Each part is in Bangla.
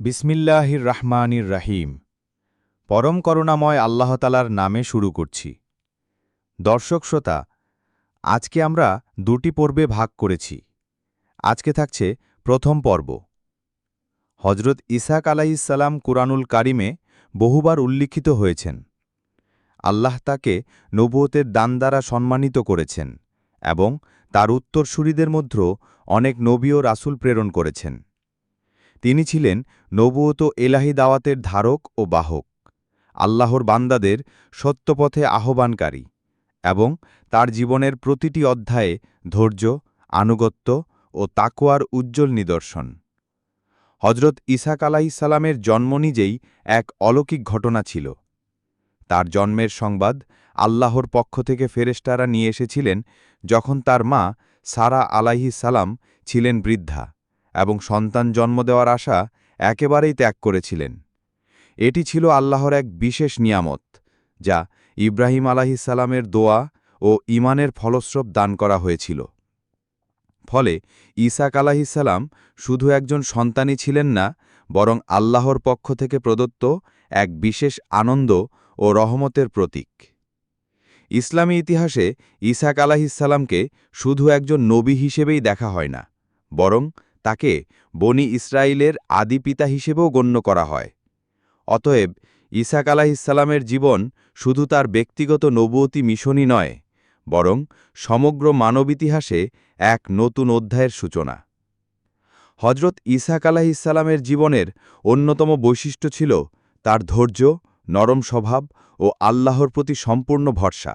বিসমিল্লাহির রাহমানির রাহিম পরম করুণাময় আল্লাহতালার নামে শুরু করছি। দর্শক শ্রোতা, আজকে আমরা দুটি পর্বে ভাগ করেছি। আজকে থাকছে প্রথম পর্ব। হজরত ইসাক আলাইসাল্লাম কুরআনুল কারিমে বহুবার উল্লিখিত হয়েছেন। আল্লাহ তাকে নবুয়তের দান দ্বারা সম্মানিত করেছেন এবং তার উত্তরসূরিদের মধ্যেও অনেক নবী ও রাসূল প্রেরণ করেছেন। তিনি ছিলেন নবুয়ত এলাহি দাওয়াতের ধারক ও বাহক, আল্লাহর বান্দাদের সত্যপথে আহ্বানকারী এবং তার জীবনের প্রতিটি অধ্যায়ে ধৈর্য, আনুগত্য ও তাকোয়ার উজ্জ্বল নিদর্শন। হজরত ইসাক আলাইসালামের জন্ম নিজেই এক অলৌকিক ঘটনা ছিল। তার জন্মের সংবাদ আল্লাহর পক্ষ থেকে ফেরেশতারা নিয়ে এসেছিলেন যখন তার মা সারা আলাইহিস সালাম ছিলেন বৃদ্ধা। এবং সন্তান জন্ম দেওয়ার আশা একেবারেই ত্যাগ করেছিলেন। এটি ছিল আল্লাহর এক বিশেষ নিয়ামত, যা ইব্রাহিম আলাহিসাল্লামের দোয়া ও ইমানের ফলস্রব দান করা হয়েছিল। ফলে ইসাক আলাহিসাল্লাম শুধু একজন সন্তানই ছিলেন না, বরং আল্লাহর পক্ষ থেকে প্রদত্ত এক বিশেষ আনন্দ ও রহমতের প্রতীক। ইসলামী ইতিহাসে ইসাক আলাহিসাল্লামকে শুধু একজন নবী হিসেবেই দেখা হয় না, বরং তাকে বনি ইসরায়েলের আদি পিতা হিসেবেও গণ্য করা হয়। অতএব ইসাক আলাহিসাল্লামের জীবন শুধু তার ব্যক্তিগত নবুয়তি মিশনই নয়, বরং সমগ্র মানব ইতিহাসে এক নতুন অধ্যায়ের সূচনা। হজরত ইসাক আলাহিসাল্লামের জীবনের অন্যতম বৈশিষ্ট্য ছিল তার ধৈর্য, নরম স্বভাব ও আল্লাহর প্রতি সম্পূর্ণ ভরসা।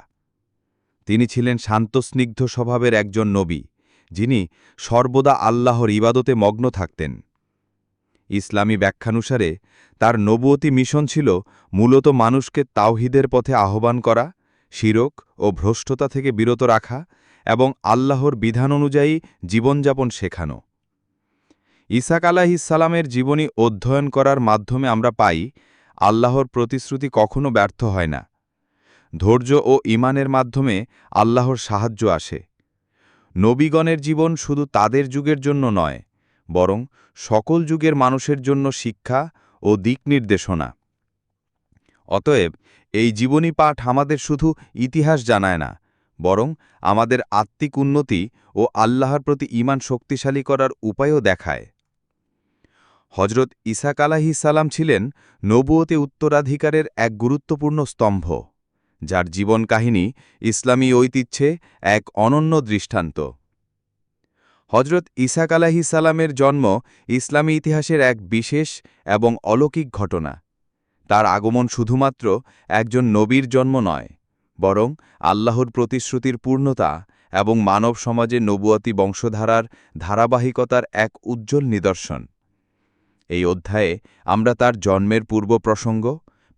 তিনি ছিলেন শান্তস্নিগ্ধ স্বভাবের একজন নবী। যিনি সর্বদা আল্লাহর ইবাদতে মগ্ন থাকতেন। ইসলামী ব্যাখ্যানুসারে তার নবুয়তি মিশন ছিল মূলত মানুষকে তাওহিদের পথে আহ্বান করা, শিরক ও ভ্রষ্টতা থেকে বিরত রাখা এবং আল্লাহর বিধান অনুযায়ী জীবনযাপন শেখানো। ইসাক আলাহিসাল্লামের জীবনী অধ্যয়ন করার মাধ্যমে আমরা পাই, আল্লাহর প্রতিশ্রুতি কখনও ব্যর্থ হয় না। ধৈর্য ও ইমানের মাধ্যমে আল্লাহর সাহায্য আসে। নবীগণের জীবন শুধু তাদের যুগের জন্য নয়, বরং সকল যুগের মানুষের জন্য শিক্ষা ও দিক নির্দেশনা। অতএব এই জীবনী পাঠ আমাদের শুধু ইতিহাস জানায় না, বরং আমাদের আত্মিক উন্নতি ও আল্লাহর প্রতি ইমান শক্তিশালী করার উপায়ও দেখায়। হজরত ইসাক আলাহি সালাম ছিলেন নবুয়তে উত্তরাধিকারের এক গুরুত্বপূর্ণ স্তম্ভ। যার জীবন কাহিনী ইসলামী ঐতিহ্যে এক অনন্য দৃষ্টান্ত। হজরত ইসাক আলাহি সালামের জন্ম ইসলামী ইতিহাসের এক বিশেষ এবং অলৌকিক ঘটনা। তার আগমন শুধুমাত্র একজন নবীর জন্ম নয়, বরং আল্লাহর প্রতিশ্রুতির পূর্ণতা এবং মানব সমাজে নবুয়াতি বংশধারার ধারাবাহিকতার এক উজ্জ্বল নিদর্শন। এই অধ্যায়ে আমরা তার জন্মের পূর্ব প্রসঙ্গ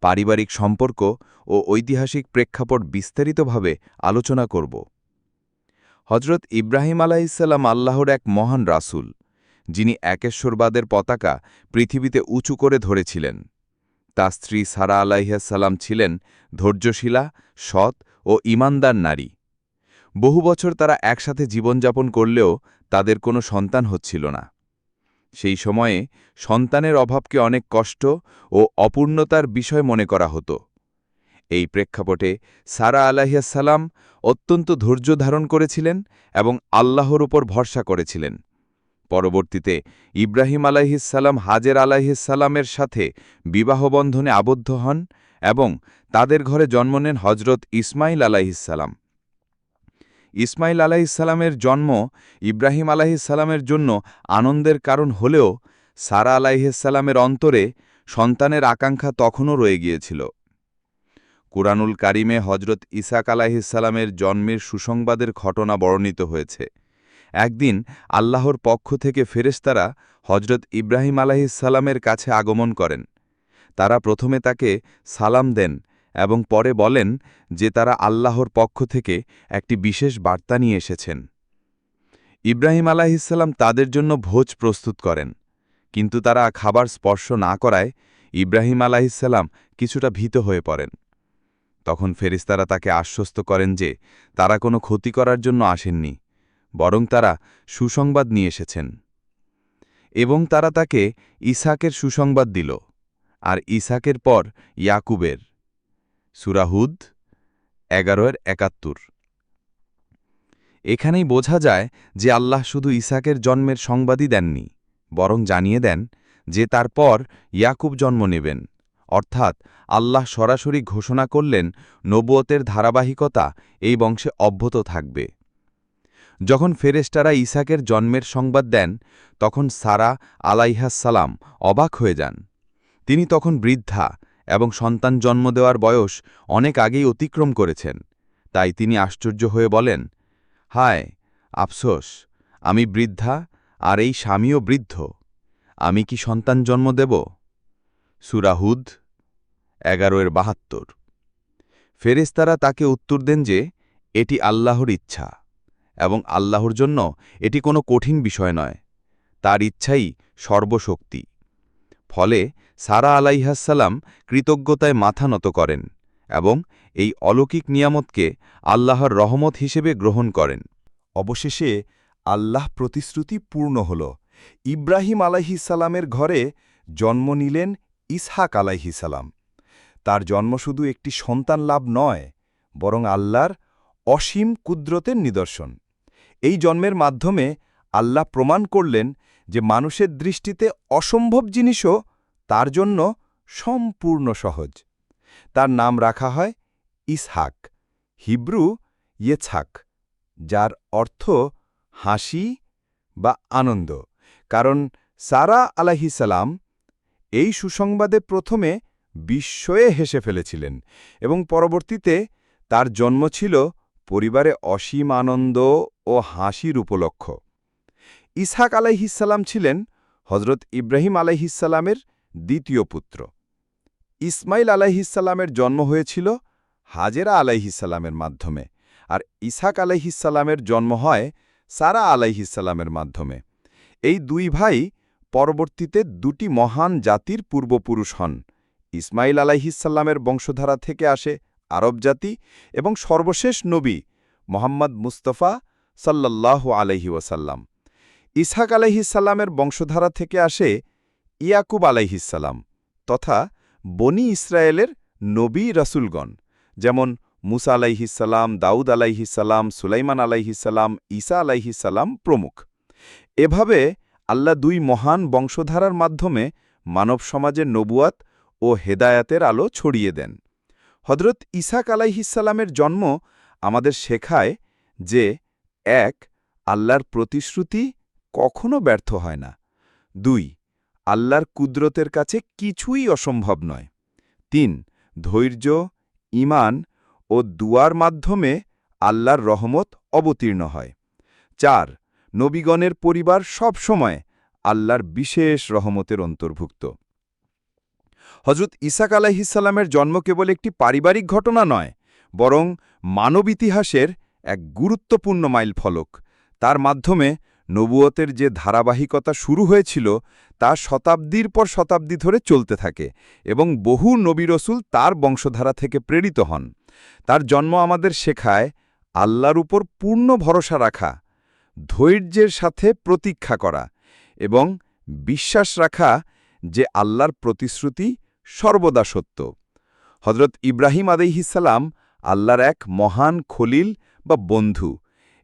পারিবারিক সম্পর্ক ও ঐতিহাসিক প্রেক্ষাপট বিস্তারিতভাবে আলোচনা করব। হজরত ইব্রাহিম আলাইসাল্লাম আল্লাহর এক মহান রাসূল, যিনি একেশ্বরবাদের পতাকা পৃথিবীতে উঁচু করে ধরেছিলেন। তার স্ত্রী সারা আলাইহাসাল্লাম ছিলেন ধৈর্যশীলা, সৎ ও ইমানদার নারী। বহু বছর তারা একসাথে জীবনযাপন করলেও তাদের কোনো সন্তান হচ্ছিল না। সেই সময়ে সন্তানের অভাবকে অনেক কষ্ট ও অপূর্ণতার বিষয় মনে করা হতো। এই প্রেক্ষাপটে সারা আলাহিয়াসাল্লাম অত্যন্ত ধৈর্য ধারণ করেছিলেন এবং আল্লাহর উপর ভরসা করেছিলেন। পরবর্তীতে ইব্রাহিম আলাহিসাল্লাম হাজের আলাহিসাল্লামের সাথে বিবাহবন্ধনে আবদ্ধ হন এবং তাদের ঘরে জন্ম নেন হজরত ইসমাইল আলাহিসাল্লাম ইসমাইল আলাহিসাল্লামের জন্ম, ইব্রাহিম আলাহিসাল্লামের জন্য আনন্দের কারণ হলেও সারা আলাইহিসাল্লামের অন্তরে সন্তানের আকাঙ্ক্ষা তখনও রয়ে গিয়েছিল। কুরআনুল কারিমে হজরত ইসাক আলাহিসাল্লামের জন্মের সুসংবাদের ঘটনা বর্ণিত হয়েছে। একদিন আল্লাহর পক্ষ থেকে ফেরেশতারা হজরত ইব্রাহিম আলাহিসাল্লামের কাছে আগমন করেন। তারা প্রথমে তাকে সালাম দেন এবং পরে বলেন যে তারা আল্লাহর পক্ষ থেকে একটি বিশেষ বার্তা নিয়ে এসেছেন। ইব্রাহিম আলাহিসাল্লাম তাদের জন্য ভোজ প্রস্তুত করেন, কিন্তু তারা খাবার স্পর্শ না করায় ইব্রাহিম আলাহিসাল্লাম কিছুটা ভীত হয়ে পড়েন। তখন ফেরিস্তারা তাকে আশ্বস্ত করেন যে তারা কোনো ক্ষতি করার জন্য আসেননি, বরং তারা সুসংবাদ নিয়ে এসেছেন। এবং তারা তাকে ইসাকের সুসংবাদ দিল, আর ইসাকের পর ইয়াকুবের। সুরাহুদ এগারোয়ের একাত্তর। এখানেই বোঝা যায় যে আল্লাহ শুধু ইসাকের জন্মের সংবাদই দেননি, বরং জানিয়ে দেন যে তারপর ইয়াকুব জন্ম নেবেন। অর্থাৎ আল্লাহ সরাসরি ঘোষণা করলেন, নবুয়তের ধারাবাহিকতা এই বংশে অব্যত থাকবে। যখন ফেরেস্টারা ইসাকের জন্মের সংবাদ দেন, তখন সারা আলাইহাসালাম অবাক হয়ে যান। তিনি তখন বৃদ্ধা এবং সন্তান জন্ম দেওয়ার বয়স অনেক আগেই অতিক্রম করেছেন। তাই তিনি আশ্চর্য হয়ে বলেন, হায়, আফসোস, আমি বৃদ্ধা আর এই স্বামীও বৃদ্ধ, আমি কি সন্তান জন্ম দেব? সুরাহুদ এগারোয়ের বাহাত্তর। ফেরেস্তারা তাকে উত্তর দেন যে, এটি আল্লাহর ইচ্ছা এবং আল্লাহর জন্য এটি কোনো কঠিন বিষয় নয়। তার ইচ্ছাই সর্বশক্তি। ফলে সারা আলাইহাসাল্লাম কৃতজ্ঞতায় মাথা নত করেন এবং এই অলৌকিক নিয়ামতকে আল্লাহর রহমত হিসেবে গ্রহণ করেন। অবশেষে আল্লাহ প্রতিশ্রুতি পূর্ণ হল। ইব্রাহিম আলাইহিসালামের ঘরে জন্ম নিলেন ইসহাক আলাইহিসালাম তার জন্ম শুধু একটি সন্তান লাভ নয়, বরং আল্লাহর অসীম কুদ্রতের নিদর্শন। এই জন্মের মাধ্যমে আল্লাহ প্রমাণ করলেন যে মানুষের দৃষ্টিতে অসম্ভব জিনিসও তার জন্য সম্পূর্ণ সহজ। তার নাম রাখা হয় ইসহাক, হিব্রু ইয়েছাক যার অর্থ হাসি বা আনন্দ। কারণ সারা আলাহিসাল্লাম এই সুসংবাদে প্রথমে বিস্ময়ে হেসে ফেলেছিলেন এবং পরবর্তীতে তার জন্ম ছিল পরিবারে অসীম আনন্দ ও হাসির উপলক্ষ। ইসহাক আলাইহিসাল্লাম ছিলেন হজরত ইব্রাহিম আলাইহিসাল্লামের দ্বিতীয় পুত্র। ইসমাইল আলাইহিসাল্লামের জন্ম হয়েছিল হাজেরা আলাইহিসাল্লামের মাধ্যমে আর ইসাক আলাইহিসাল্লামের জন্ম হয় সারা আলাইহিসাল্লামের মাধ্যমে। এই দুই ভাই পরবর্তীতে দুটি মহান জাতির পূর্বপুরুষ হন। ইসমাইল আলাইহিসাল্লামের বংশধারা থেকে আসে আরব জাতি এবং সর্বশেষ নবী মোহাম্মদ মুস্তফা সাল্লাল্লাহ আলহি ওয়াসাল্লাম। ইসহাক আলাইহিসাল্লামের বংশধারা থেকে আসে ইয়াকুব আলাইহিসাল্লাম তথা বনি ইসরায়েলের নবী রাসুলগণ, যেমন মুসা আলাইহিসাল্লাম দাউদ আলাইহিসাল্লাম সুলাইমান আলাইহিসাল্লাম ঈসা আলাইহিসাল্লাম প্রমুখ। এভাবে আল্লাহ দুই মহান বংশধারার মাধ্যমে মানব সমাজের নবুয়াত ও হেদায়াতের আলো ছড়িয়ে দেন। হজরত ইসাক আলাইহিসাল্লামের জন্ম আমাদের শেখায় যে, এক, আল্লাহর প্রতিশ্রুতি কখনো ব্যর্থ হয় না। দুই আল্লাহর কুদরতের কাছে কিছুই অসম্ভব নয়। তিন, ধৈর্য ইমান ও দুয়ার মাধ্যমে আল্লাহর রহমত অবতীর্ণ হয়। চার, নবীগণের পরিবার সব সময় আল্লাহর বিশেষ রহমতের অন্তর্ভুক্ত। হজরত ইসাক আলাহিসাল্লামের জন্ম কেবল একটি পারিবারিক ঘটনা নয়, বরং মানব ইতিহাসের এক গুরুত্বপূর্ণ মাইল ফলক তার মাধ্যমে নবুয়তের যে ধারাবাহিকতা শুরু হয়েছিল, তা শতাব্দীর পর শতাব্দী ধরে চলতে থাকে এবং বহু নবী রসুল তার বংশধারা থেকে প্রেরিত হন। তার জন্ম আমাদের শেখায় আল্লাহর উপর পূর্ণ ভরসা রাখা, ধৈর্যের সাথে প্রতীক্ষা করা এবং বিশ্বাস রাখা যে আল্লাহর প্রতিশ্রুতি সর্বদা সত্য। হজরত ইব্রাহিম আদেহিসাল্লাম আল্লাহর এক মহান খলিল বা বন্ধু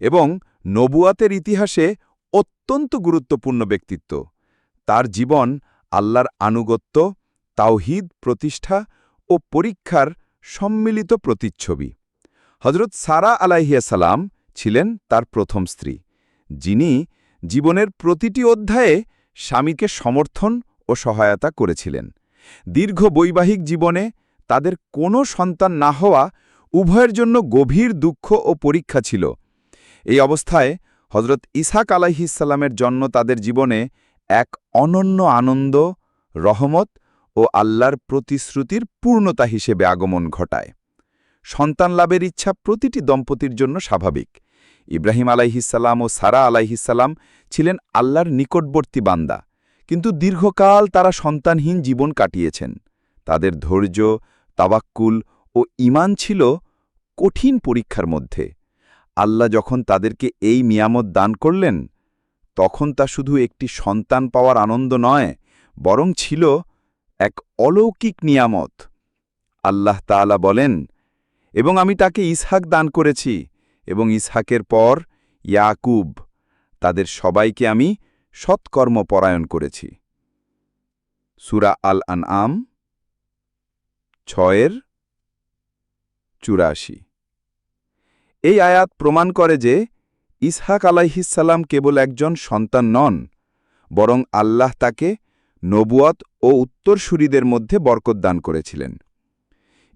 এবং নবুয়াতের ইতিহাসে অত্যন্ত গুরুত্বপূর্ণ ব্যক্তিত্ব। তার জীবন আল্লাহর আনুগত্য, তাওহিদ, প্রতিষ্ঠা ও পরীক্ষার সম্মিলিত প্রতিচ্ছবি। হজরত সারা আলাইহিয়াসালাম ছিলেন তার প্রথম স্ত্রী। যিনি জীবনের প্রতিটি অধ্যায়ে স্বামীকে সমর্থন ও সহায়তা করেছিলেন। দীর্ঘ বৈবাহিক জীবনে তাদের কোনো সন্তান না হওয়া উভয়ের জন্য গভীর দুঃখ ও পরীক্ষা ছিল। এই অবস্থায় হজরত ইসাক আলাইহিসাল্লামের জন্ম তাদের জীবনে এক অনন্য আনন্দ, রহমত ও আল্লাহর প্রতিশ্রুতির পূর্ণতা হিসেবে আগমন ঘটায়। সন্তান লাভের ইচ্ছা প্রতিটি দম্পতির জন্য স্বাভাবিক। ইব্রাহিম আলাইহিসাল্লাম ও সারা আলাইহিসাল্লাম ছিলেন আল্লাহর নিকটবর্তী বান্দা, কিন্তু দীর্ঘকাল তারা সন্তানহীন জীবন কাটিয়েছেন। তাদের ধৈর্য তাবাক্কুল ও ইমান ছিল কঠিন পরীক্ষার মধ্যে। আল্লাহ যখন তাদেরকে এই মিয়ামত দান করলেন, তখন তা শুধু একটি সন্তান পাওয়ার আনন্দ নয়, বরং ছিল এক অলৌকিক নিয়ামত। আল্লাহ তাআলা বলেন, এবং আমি তাকে ইসহাক দান করেছি, এবং ইসহাকের পর ইয়াকুব, তাদের সবাইকে আমি সৎকর্ম পরায়ণ করেছি। সুরা আল আনআম ছয়ের চুরাশি। এই আয়াত প্রমাণ করে যে ইসহাক আলাইহিসাল্লাম কেবল একজন সন্তান নন, বরং আল্লাহ তাকে নবুয়ত ও উত্তরসূরিদের মধ্যে বরকত দান করেছিলেন।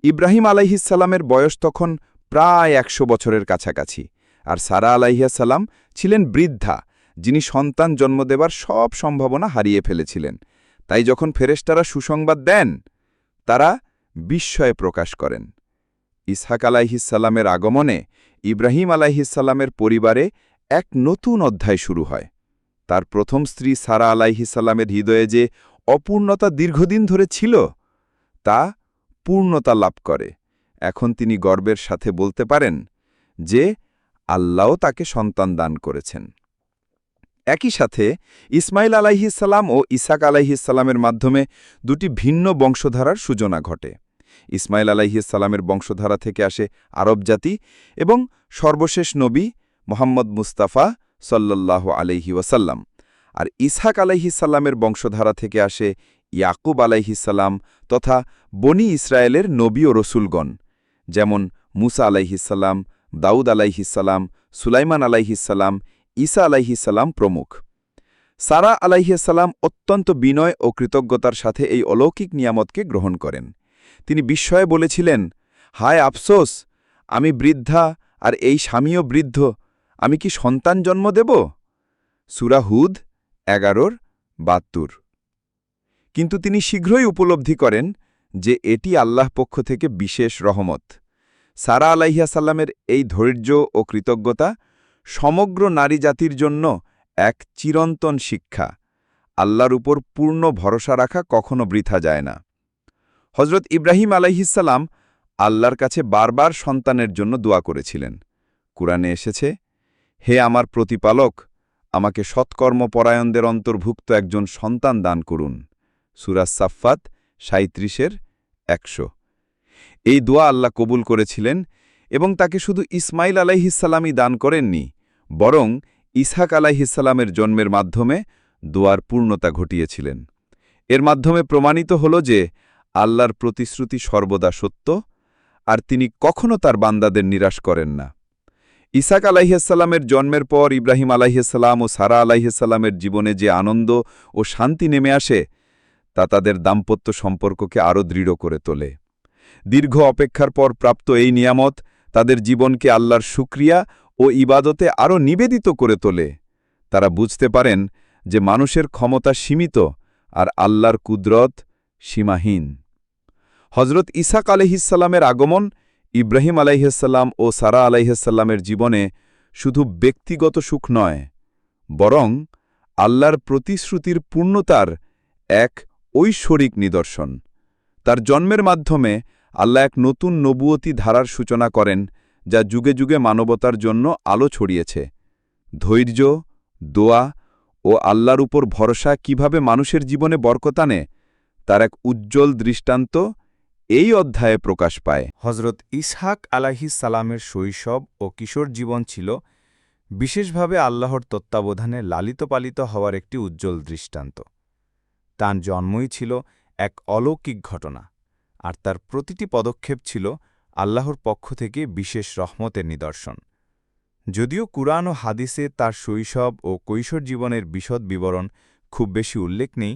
ইব্রাহিম আলাইহিসাল্লামের বয়স তখন প্রায় একশো বছরের কাছাকাছি, আর সারা আলাইহাসাল্লাম ছিলেন বৃদ্ধা, যিনি সন্তান জন্ম দেবার সব সম্ভাবনা হারিয়ে ফেলেছিলেন। তাই যখন ফেরেশতারা সুসংবাদ দেন, তারা বিস্ময়ে প্রকাশ করেন। ইসহাক আলাইহিসাল্লামের আগমনে ইব্রাহিম আলাইহিসাল্লামের পরিবারে এক নতুন অধ্যায় শুরু হয়। তার প্রথম স্ত্রী সারা আলাইহিসাল্লামের হৃদয়ে যে অপূর্ণতা দীর্ঘদিন ধরে ছিল, তা পূর্ণতা লাভ করে। এখন তিনি গর্বের সাথে বলতে পারেন যে, আল্লাহ তাকে সন্তান দান করেছেন। একই সাথে ইসমাইল আলাইহিসাল্লাম ও ইসাক আলাইহিসাল্লামের মাধ্যমে দুটি ভিন্ন বংশধারার সূচনা ঘটে। ইসমাইল আলাইহিসাল্লামের বংশধারা থেকে আসে আরব জাতি এবং সর্বশেষ নবী মোহাম্মদ মুস্তাফা সল্লাল্লাহ আলাইহি ওয়াসাল্লাম। আর ইসহাক আলাইহিসাল্লামের বংশধারা থেকে আসে ইয়াকুব আলাইহিসাল্লাম তথা বনি ইসরায়েলের নবী ও রসুলগণ, যেমন মুসা আলাইহিসাল্লাম দাউদ আলাইহিসাল্লাম সুলাইমান আলাইহিসাল্লাম ঈসা আলাইহিসাল্লাম প্রমুখ। সারা আলাইহিসাল্লাম অত্যন্ত বিনয় ও কৃতজ্ঞতার সাথে এই অলৌকিক নিয়ামতকে গ্রহণ করেন। তিনি বিস্ময়ে বলেছিলেন, হায় আফসোস, আমি বৃদ্ধা আর এই স্বামীও বৃদ্ধ, আমি কি সন্তান জন্ম দেব? সুরাহুদ এগারোর বাত্তুর কিন্তু তিনি শীঘ্রই উপলব্ধি করেন যে এটি আল্লাহ পক্ষ থেকে বিশেষ রহমত। সারা আলাইহাসাল্লামের এই ধৈর্য ও কৃতজ্ঞতা সমগ্র নারী জাতির জন্য এক চিরন্তন শিক্ষা। আল্লাহর উপর পূর্ণ ভরসা রাখা কখনো বৃথা যায় না। হজরত ইব্রাহিম আলাইহিসাল্লাম আল্লাহর কাছে বারবার সন্তানের জন্য দোয়া করেছিলেন। কুরআনে এসেছে, হে আমার প্রতিপালক, আমাকে সৎকর্মপরায়ণদের অন্তর্ভুক্ত একজন সন্তান দান করুন। সুরাজ সাফাত সাঁত্রিশের একশো। এই দোয়া আল্লাহ কবুল করেছিলেন এবং তাকে শুধু ইসমাইল আলাইহিসাল্লামই দান করেননি, বরং ইসহাক আলাইহিসাল্লামের জন্মের মাধ্যমে দোয়ার পূর্ণতা ঘটিয়েছিলেন। এর মাধ্যমে প্রমাণিত হল যে আল্লাহর প্রতিশ্রুতি সর্বদা সত্য, আর তিনি কখনো তার বান্দাদের নিরাশ করেন না। ইসাক আলাইহাসাল্লামের জন্মের পর ইব্রাহিম আলাইহাসাল্লাম ও সারা আলাইহাসাল্লামের জীবনে যে আনন্দ ও শান্তি নেমে আসে, তা তাদের দাম্পত্য সম্পর্ককে আরও দৃঢ় করে তোলে। দীর্ঘ অপেক্ষার পর প্রাপ্ত এই নিয়ামত তাদের জীবনকে আল্লাহর সুক্রিয়া ও ইবাদতে আরও নিবেদিত করে তোলে। তারা বুঝতে পারেন যে মানুষের ক্ষমতা সীমিত আর আল্লাহর কুদরত সীমাহীন। হজরত ইসাক আলহিসাল্লামের আগমন, ইব্রাহিম আলাইহাল্লাম ও সারা আলাইহাল্লামের জীবনে শুধু ব্যক্তিগত সুখ নয়, বরং আল্লাহর প্রতিশ্রুতির পূর্ণতার এক ঐশ্বরিক নিদর্শন। তার জন্মের মাধ্যমে আল্লাহ এক নতুন নবুয়তি ধারার সূচনা করেন, যা যুগে যুগে মানবতার জন্য আলো ছড়িয়েছে। ধৈর্য, দোয়া ও আল্লাহর উপর ভরসা কীভাবে মানুষের জীবনে বরকত আনে, তার এক উজ্জ্বল দৃষ্টান্ত এই অধ্যায়ে প্রকাশ পায়। হজরত ইসহাক আলাহিস সালামের শৈশব ও কিশোর জীবন ছিল বিশেষভাবে আল্লাহর তত্ত্বাবধানে লালিত পালিত হওয়ার একটি উজ্জ্বল দৃষ্টান্ত। তার জন্মই ছিল এক অলৌকিক ঘটনা, আর তার প্রতিটি পদক্ষেপ ছিল আল্লাহর পক্ষ থেকে বিশেষ রহমতের নিদর্শন। যদিও কুরআন ও হাদিসে তার শৈশব ও কৈশোর জীবনের বিশদ বিবরণ খুব বেশি উল্লেখ নেই,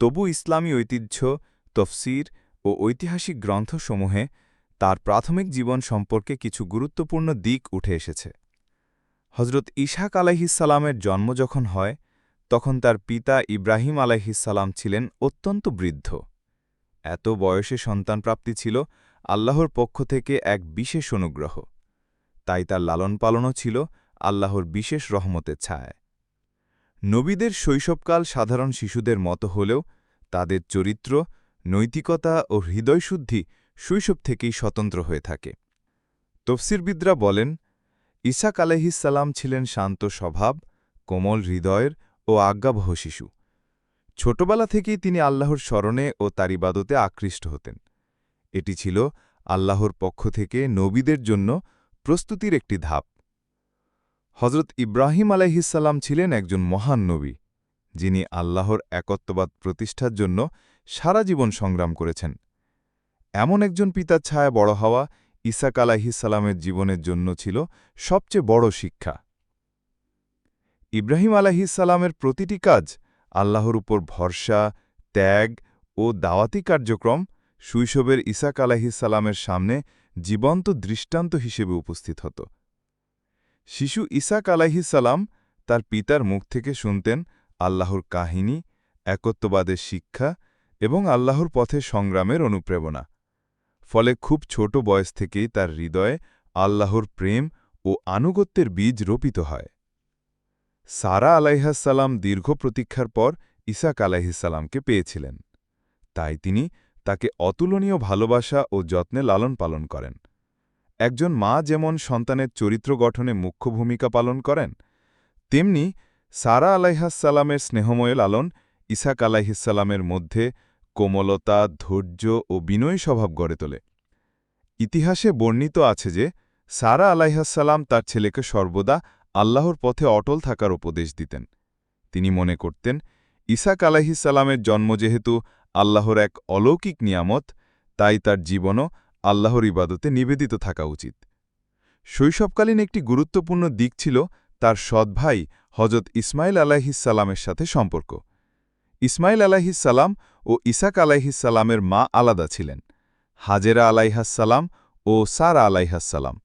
তবু ইসলামী ঐতিহ্য, তফসির ও ঐতিহাসিক গ্রন্থসমূহে তার প্রাথমিক জীবন সম্পর্কে কিছু গুরুত্বপূর্ণ দিক উঠে এসেছে। হজরত ইশাক আলাইহিসালামের জন্ম যখন হয়, তখন তার পিতা ইব্রাহিম আলাইহিসাল্লাম ছিলেন অত্যন্ত বৃদ্ধ। এত বয়সে সন্তান প্রাপ্তি ছিল আল্লাহর পক্ষ থেকে এক বিশেষ অনুগ্রহ। তাই তার লালন পালনও ছিল আল্লাহর বিশেষ রহমতের ছায় নবীদের শৈশবকাল সাধারণ শিশুদের মতো হলেও তাদের চরিত্র নৈতিকতা ও হৃদয়শুদ্ধি শৈশব থেকেই স্বতন্ত্র হয়ে থাকে। তফসিরবিদরা বলেন, ইসাক আলহিসাল্লাম ছিলেন শান্ত স্বভাব, কোমল হৃদয়ের ও আজ্ঞাবহ শিশু। ছোটবেলা থেকেই তিনি আল্লাহর স্মরণে ও তার ইবাদতে আকৃষ্ট হতেন। এটি ছিল আল্লাহর পক্ষ থেকে নবীদের জন্য প্রস্তুতির একটি ধাপ। হজরত ইব্রাহিম আলাইহিসাল্লাম ছিলেন একজন মহান নবী, যিনি আল্লাহর একত্ববাদ প্রতিষ্ঠার জন্য সারা জীবন সংগ্রাম করেছেন। এমন একজন পিতার ছায়া বড় হওয়া ইসাক আলাহিসাল্লামের জীবনের জন্য ছিল সবচেয়ে বড় শিক্ষা। ইব্রাহিম আলাহিসাল্লামের প্রতিটি কাজ আল্লাহর উপর ভরসা, ত্যাগ ও দাওয়াতি কার্যক্রম শৈশবের ইসাক আলাহিসাল্লামের সামনে জীবন্ত দৃষ্টান্ত হিসেবে উপস্থিত হতো। শিশু ইসাক আলাহিসাল্লাম তার পিতার মুখ থেকে শুনতেন আল্লাহর কাহিনী, একত্ববাদের শিক্ষা এবং আল্লাহর পথে সংগ্রামের অনুপ্রেরণা। ফলে খুব ছোট বয়স থেকেই তার হৃদয়ে আল্লাহর প্রেম ও আনুগত্যের বীজ রোপিত হয়। সারা আলাইহাসাল্লাম দীর্ঘ প্রতীক্ষার পর ইসাক আলাইহিসাল্লামকে পেয়েছিলেন। তাই তিনি তাকে অতুলনীয় ভালোবাসা ও যত্নে লালন পালন করেন। একজন মা যেমন সন্তানের চরিত্র গঠনে মুখ্য ভূমিকা পালন করেন, তেমনি সারা আলাইহাসাল্লামের স্নেহময় লালন ইসাক আলাইহিসাল্লামের মধ্যে কোমলতা, ধৈর্য ও বিনয়ী স্বভাব গড়ে তোলে। ইতিহাসে বর্ণিত আছে যে, সারা আলাইহাসাল্লাম তার ছেলেকে সর্বদা আল্লাহর পথে অটল থাকার উপদেশ দিতেন। তিনি মনে করতেন, ইসাক আলাইহিসাল্লামের জন্ম যেহেতু আল্লাহর এক অলৌকিক নিয়ামত, তাই তার জীবনও আল্লাহর ইবাদতে নিবেদিত থাকা উচিত। শৈশবকালীন একটি গুরুত্বপূর্ণ দিক ছিল তার সৎ ভাই হজরত ইসমাইল আলাইহিসাল্লামের সাথে সম্পর্ক। ইসমাইল আলাইহিসাল্লাম ও ইসাক আলাইহিসাল্লামের মা আলাদা ছিলেন। হাজেরা আলাইহাসাল্লাম ও সারা আলাইহাসাল্লাম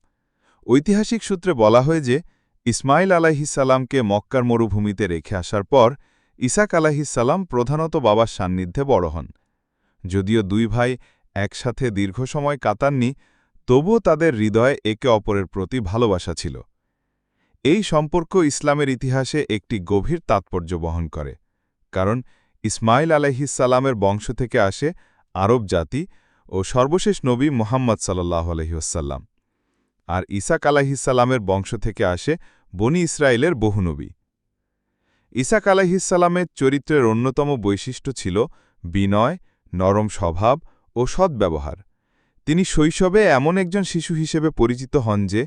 ঐতিহাসিক সূত্রে বলা হয় যে, ইসমাইল আলাইহিসাল্লামকে মক্কার মরুভূমিতে রেখে আসার পর ইসাক আলাইহিসাল্লাম প্রধানত বাবার সান্নিধ্যে বড় হন। যদিও দুই ভাই একসাথে দীর্ঘ সময় কাতাননি তবুও তাদের হৃদয়ে একে অপরের প্রতি ভালোবাসা ছিল। এই সম্পর্ক ইসলামের ইতিহাসে একটি গভীর তাৎপর্য বহন করে, কারণ ইসমাইল আলাইহিসাল্লামের বংশ থেকে আসে আরব জাতি ও সর্বশেষ নবী মোহাম্মদ সাল্লাহ আলহিউসাল্লাম আর ইসাক আলাহিসাল্লামের বংশ থেকে আসে বনি ইসরায়েলের বহু নবী। ইসাক আলাহিসাল্লামের চরিত্রের অন্যতম বৈশিষ্ট্য ছিল বিনয়, নরম স্বভাব ও সদ্ব্যবহার তিনি শৈশবে এমন একজন শিশু হিসেবে পরিচিত হন যে,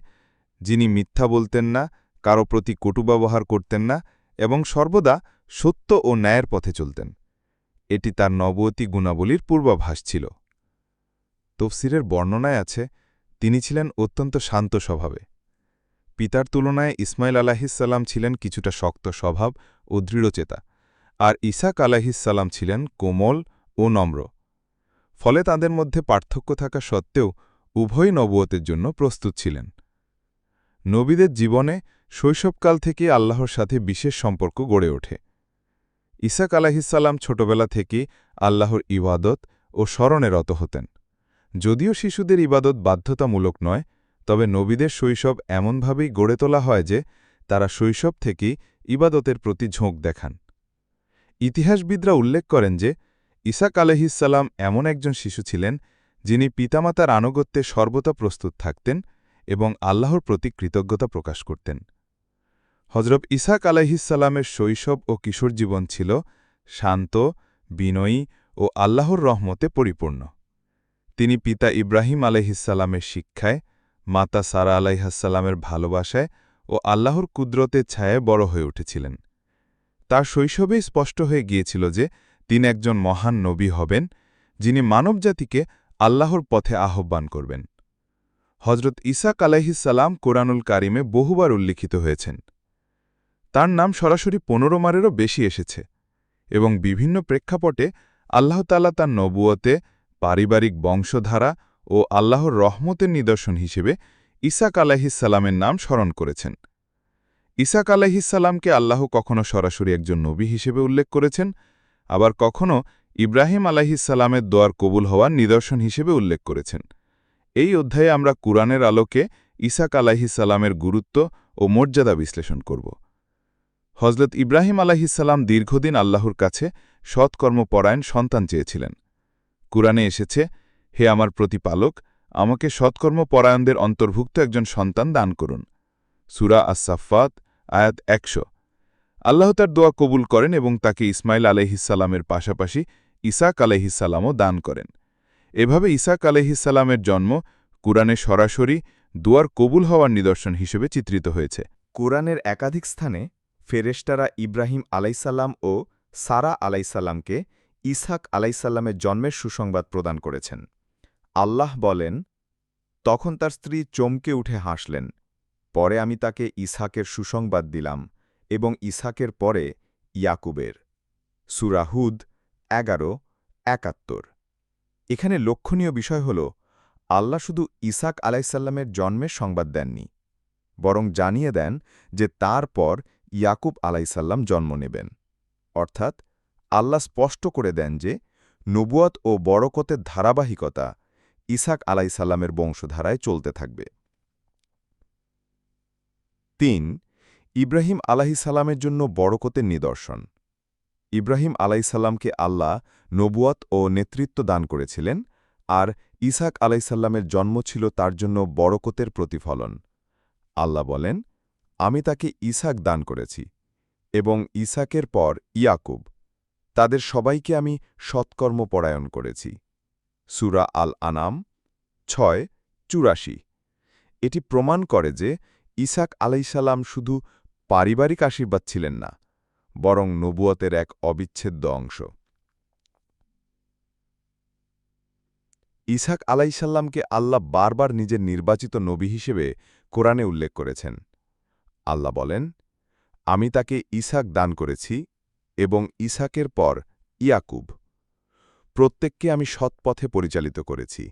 যিনি মিথ্যা বলতেন না, কারও প্রতি কটু ব্যবহার করতেন না এবং সর্বদা সত্য ও ন্যায়ের পথে চলতেন। এটি তার নবতী গুণাবলীর পূর্বাভাস ছিল। তফসিরের বর্ণনায় আছে, তিনি ছিলেন অত্যন্ত শান্ত স্বভাবে। পিতার তুলনায় ইসমাইল আলাহিসাল্লাম ছিলেন কিছুটা শক্ত স্বভাব ও দৃঢ়চেতা, আর ইসাক আলাহিসাল্লাম ছিলেন কোমল ও নম্র। ফলে তাদের মধ্যে পার্থক্য থাকা সত্ত্বেও উভয় নবুয়তের জন্য প্রস্তুত ছিলেন। নবীদের জীবনে শৈশবকাল থেকে আল্লাহর সাথে বিশেষ সম্পর্ক গড়ে ওঠে। ইসাক আলাহিসাল্লাম ছোটবেলা থেকে আল্লাহর ইবাদত ও স্মরণে রত হতেন। যদিও শিশুদের ইবাদত বাধ্যতামূলক নয়, তবে নবীদের শৈশব এমনভাবেই গড়ে তোলা হয় যে তারা শৈশব থেকেই ইবাদতের প্রতি ঝোঁক দেখান। ইতিহাসবিদরা উল্লেখ করেন যে, ইসাক আলহিসাল্লাম এমন একজন শিশু ছিলেন যিনি পিতামাতার আনুগত্যে সর্বদা প্রস্তুত থাকতেন এবং আল্লাহর প্রতি কৃতজ্ঞতা প্রকাশ করতেন। হজরত ইসাক আলাইহিসাল্লামের শৈশব ও কিশোর জীবন ছিল শান্ত, বিনয়ী ও আল্লাহর রহমতে পরিপূর্ণ। তিনি পিতা ইব্রাহিম আলহিসাল্লামের শিক্ষায়, মাতা সারা আলাইহাসাল্লামের ভালোবাসায় ও আল্লাহর কুদরতের ছায়ায় বড় হয়ে উঠেছিলেন। তার শৈশবেই স্পষ্ট হয়ে গিয়েছিল যে তিনি একজন মহান নবী হবেন, যিনি মানবজাতিকে আল্লাহর পথে আহ্বান করবেন। হজরত ইসাক আলাইহিসাল্লাম কোরআনুল কারিমে বহুবার উল্লিখিত হয়েছেন। তার নাম সরাসরি পনেরো মারেরও বেশি এসেছে এবং বিভিন্ন প্রেক্ষাপটে আল্লাহতাল্লাহ তার নবুয়তে পারিবারিক বংশধারা ও আল্লাহর রহমতের নিদর্শন হিসেবে ইসাক আলাহিসাল্লামের নাম স্মরণ করেছেন। ইসাক আলাহিসাল্লামকে আল্লাহ কখনও সরাসরি একজন নবী হিসেবে উল্লেখ করেছেন, আবার কখনও ইব্রাহিম আলাহিসাল্লামের দোয়ার কবুল হওয়ার নিদর্শন হিসেবে উল্লেখ করেছেন। এই অধ্যায়ে আমরা কুরআনের আলোকে ইসাক আলাহিসাল্লামের গুরুত্ব ও মর্যাদা বিশ্লেষণ করব। হজরত ইব্রাহিম আলাহিসাল্লাম দীর্ঘদিন আল্লাহর কাছে সৎকর্মপরায়ণ সন্তান চেয়েছিলেন। কুরআনে এসেছে, হে আমার প্রতিপালক, আমাকে সৎকর্মপরায়ণদের অন্তর্ভুক্ত একজন সন্তান দান করুন। সুরা আসাফাত আয়াত একশো। আল্লাহ তার দোয়া কবুল করেন এবং তাকে ইসমাইল আলহিসাল্লামের পাশাপাশি ইসাক আলহিসাল্লামও দান করেন। এভাবে ইসাক আলহিসাল্লামের জন্ম কুরআনে সরাসরি দোয়ার কবুল হওয়ার নিদর্শন হিসেবে চিত্রিত হয়েছে। কোরআনের একাধিক স্থানে ফেরেশতারা ইব্রাহিম আলাইসাল্লাম ও সারা আলাইসাল্লামকে ইসহাক আলাইসাল্লামের জন্মের সুসংবাদ প্রদান করেছেন। আল্লাহ বলেন, তখন তার স্ত্রী চমকে উঠে হাসলেন। পরে আমি তাকে ইসহাকের সুসংবাদ দিলাম এবং ইসহাকের পরে ইয়াকুবের। সুরাহুদ এগারো, একাত্তর। এখানে লক্ষণীয় বিষয় হল, আল্লাহ শুধু ইসাক আলাইসাল্লামের জন্মের সংবাদ দেননি, বরং জানিয়ে দেন যে তার পর ইয়াকুব আলাইসাল্লাম জন্ম নেবেন। অর্থাৎ আল্লাহ স্পষ্ট করে দেন যে, নবুয়াত ও বরকতের ধারাবাহিকতা ইসাক আলাইসাল্লামের বংশধারায় চলতে থাকবে। তিন, ইব্রাহিম আলাহিসাল্লামের জন্য বরকতের নিদর্শন। ইব্রাহিম আলাইসাল্লামকে আল্লাহ নবুয়াত ও নেতৃত্ব দান করেছিলেন আর ইসাক আলাইসাল্লামের জন্ম ছিল তার জন্য বরকতের প্রতিফলন। আল্লাহ বলেন আমি তাকে ইসাক দান করেছি এবং ইসাকের পর ইয়াকুব। তাদের সবাইকে আমি সৎকর্মপরায়ণ করেছি। সুরা আল আনাম ছয়, চুরাশি। এটি প্রমাণ করে যে ইসাক আলাইসাল্লাম শুধু পারিবারিক আশীর্বাদ ছিলেন না, বরং নবুয়তের এক অবিচ্ছেদ্য অংশ। ইসাক আলাইসাল্লামকে আল্লাহ বারবার নিজের নির্বাচিত নবী হিসেবে কোরআনে উল্লেখ করেছেন। আল্লাহ বলেন, আমি তাকে ইসাক দান করেছি এবং ইসাকের পর ইয়াকুব। প্রত্যেককে আমি সৎপথে পরিচালিত করেছি,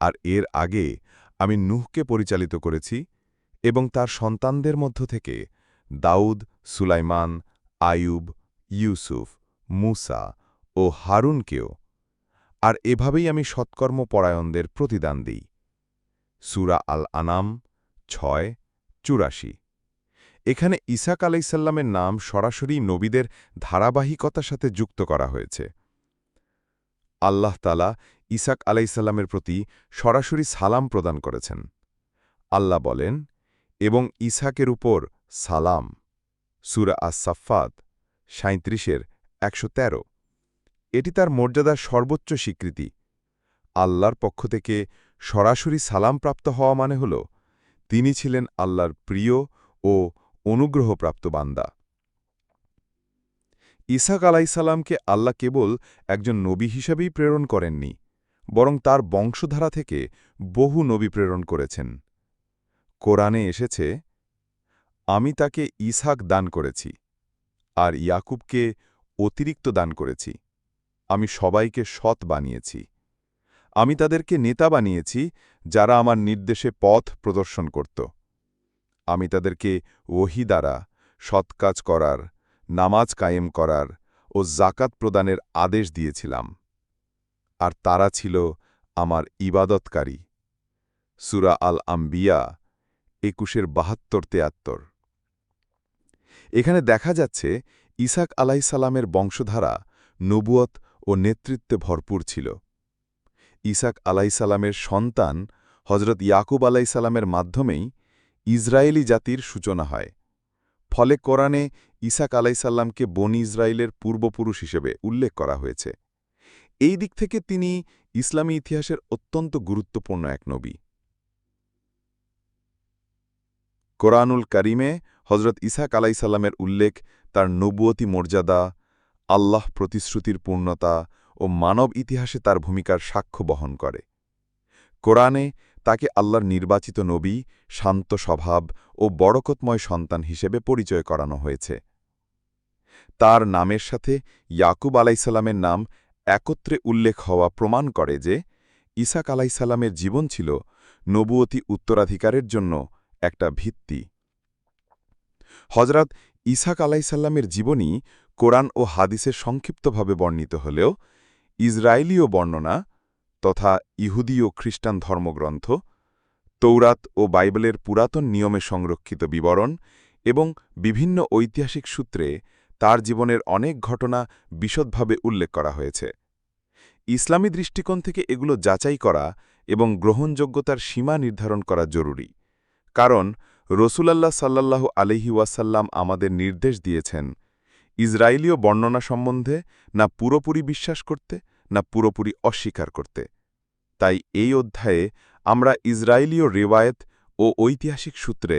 আর এর আগে আমি নুহকে পরিচালিত করেছি এবং তার সন্তানদের মধ্য থেকে দাউদ, সুলাইমান আয়ুব ইউসুফ, মুসা ও হারুনকেও, আর এভাবেই আমি সৎকর্মপরায়ণদের প্রতিদান দিই। সুরা আল আনাম ছয়, চুরাশি। এখানে ইসাক আলাইসাল্লামের নাম সরাসরি নবীদের ধারাবাহিকতার সাথে যুক্ত করা হয়েছে। আল্লাহ তালা ইসাক আলাইসাল্লামের প্রতি সরাসরি সালাম প্রদান করেছেন। আল্লাহ বলেন, এবং ইসাকের উপর সালাম। সুরা আসাফাদ সাঁত্রিশের একশো তেরো। এটি তার মর্যাদার সর্বোচ্চ স্বীকৃতি। আল্লাহর পক্ষ থেকে সরাসরি সালাম প্রাপ্ত হওয়া মানে হল, তিনি ছিলেন আল্লাহর প্রিয় ও অনুগ্রহপ্রাপ্ত বান্দা। ইসাক আলাইসাল্লামকে আল্লাহ কেবল একজন নবী হিসাবেই প্রেরণ করেননি, বরং তার বংশধারা থেকে বহু নবী প্রেরণ করেছেন। কোরআনে এসেছে, আমি তাকে ইসহাক দান করেছি আর ইয়াকুবকে অতিরিক্ত দান করেছি। আমি সবাইকে সৎ বানিয়েছি। আমি তাদেরকে নেতা বানিয়েছি যারা আমার নির্দেশে পথ প্রদর্শন করত। আমি তাদেরকে ওহি দ্বারা সৎকাজ করার, নামাজ কায়েম করার ও জাকাত প্রদানের আদেশ দিয়েছিলাম। আর তারা ছিল আমার ইবাদতকারী। সুরা আল আম্বিয়া একুশের বাহাত্তর, তেয়াত্তর। এখানে দেখা যাচ্ছে ইসাক আলাইসালামের বংশধারা নবুয়ত ও নেতৃত্বে ভরপুর ছিল। ইসাক আলাইসালামের সন্তান হজরত ইয়াকুব আলাইসালামের মাধ্যমেই ইসরায়েলি জাতির সূচনা হয়। ফলে কোরআনে ইসাক আলাইসাল্লামকে বনি ইসরায়েলের পূর্বপুরুষ হিসেবে উল্লেখ করা হয়েছে। এই দিক থেকে তিনি ইসলামী ইতিহাসের অত্যন্ত গুরুত্বপূর্ণ এক নবী। কোরআনুল করিমে হজরত ইসাক আলাইসাল্লামের উল্লেখ, তার নবুয়তি মর্যাদা, আল্লাহ প্রতিশ্রুতির পূর্ণতা ও মানব ইতিহাসে তার ভূমিকার সাক্ষ্য বহন করে। কোরআনে তাকে আল্লাহর নির্বাচিত নবী, শান্ত স্বভাব ও বরকতময় সন্তান হিসেবে পরিচয় করানো হয়েছে। তার নামের সাথে ইয়াকুব আলাইসাল্লামের নাম একত্রে উল্লেখ হওয়া প্রমাণ করে যে, ইসাক আলাইসাল্লামের জীবন ছিল নবুয়তি উত্তরাধিকারের জন্য একটা ভিত্তি। হজরত ইসাক আলাইসাল্লামের জীবনী কোরআন ও হাদিসে সংক্ষিপ্তভাবে বর্ণিত হলেও ইসরায়েলীয় বর্ণনা তথা ইহুদি ও খ্রিস্টান ধর্মগ্রন্থ, তৌরাত ও বাইবেলের পুরাতন নিয়মে সংরক্ষিত বিবরণ এবং বিভিন্ন ঐতিহাসিক সূত্রে তার জীবনের অনেক ঘটনা বিশদভাবে উল্লেখ করা হয়েছে। ইসলামী দৃষ্টিকোণ থেকে এগুলো যাচাই করা এবং গ্রহণযোগ্যতার সীমা নির্ধারণ করা জরুরি, কারণ রসুলাল্লাহ সাল্লাল্লাহু আলহি ওয়াসাল্লাম আমাদের নির্দেশ দিয়েছেন, ইসরায়েলীয় বর্ণনা সম্বন্ধে না পুরোপুরি বিশ্বাস করতে না পুরোপুরি অস্বীকার করতে। তাই এই অধ্যায়ে আমরা ইসরায়েলীয় রেওয়ায়েত ও ঐতিহাসিক সূত্রে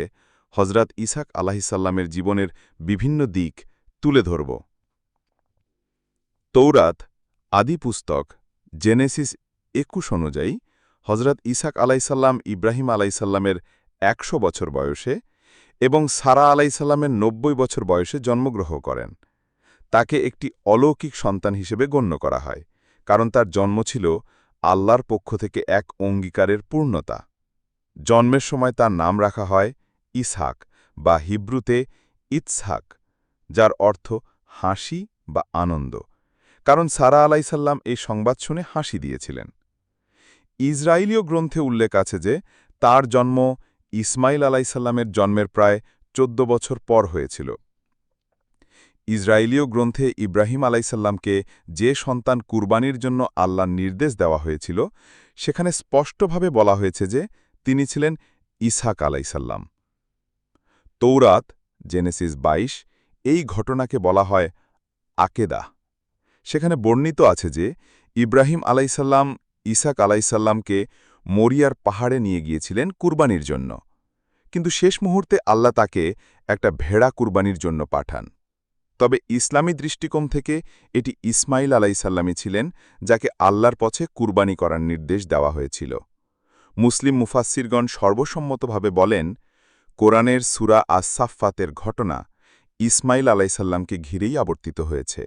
হজরত ইসাক আলাহিসাল্লামের জীবনের বিভিন্ন দিক তুলে ধরব। তৌরাত আদি পুস্তক, জেনেসিস একুশ অনুযায়ী হজরত ইসাক আলাইসাল্লাম ইব্রাহিম আলাইসাল্লামের একশো বছর বয়সে এবং সারা আলাইসাল্লামের নব্বই বছর বয়সে জন্মগ্রহণ করেন। তাকে একটি অলৌকিক সন্তান হিসেবে গণ্য করা হয়। কারণ তার জন্ম ছিল আল্লাহর পক্ষ থেকে এক অঙ্গীকারের পূর্ণতা। জন্মের সময় তার নাম রাখা হয় ইসহাক বা হিব্রুতে ইতসহাক যার অর্থ হাসি বা আনন্দ। কারণ সারা আলাইসাল্লাম এই সংবাদ শুনে হাসি দিয়েছিলেন। ইসরায়েলীয় গ্রন্থে উল্লেখ আছে যে, তার জন্ম ইসমাইল আলাইসাল্লামের জন্মের প্রায় চোদ্দ বছর পর হয়েছিল। ইসরায়েলীয় গ্রন্থে ইব্রাহিম আলাইসাল্লামকে যে সন্তান কুরবানির জন্য আল্লাহর নির্দেশ দেওয়া হয়েছিল, সেখানে স্পষ্টভাবে বলা হয়েছে যে তিনি ছিলেন ইসাক আলাইসাল্লাম। তৌরাত জেনেসিস ২২ এই ঘটনাকে বলা হয় আকেদা। সেখানে বর্ণিত আছে যে ইব্রাহিম আলাইসাল্লাম ইসাক আলাইসাল্লামকে মরিয়ার পাহাড়ে নিয়ে গিয়েছিলেন কুরবানির জন্য। কিন্তু শেষ মুহূর্তে আল্লাহ তাকে একটা ভেড়া কুরবানির জন্য পাঠান। তবে ইসলামী দৃষ্টিকোণ থেকে এটি ইসমাইল আলাইসাল্লামী ছিলেন, যাকে আল্লাহর পথে কুরবানি করার নির্দেশ দেওয়া হয়েছিল। মুসলিম মুফাসিরগণ সর্বসম্মতভাবে বলেন, কোরআনের সুরা আসাফাতের ঘটনা ইসমাইল আলাইসাল্লামকে ঘিরেই আবর্তিত হয়েছে।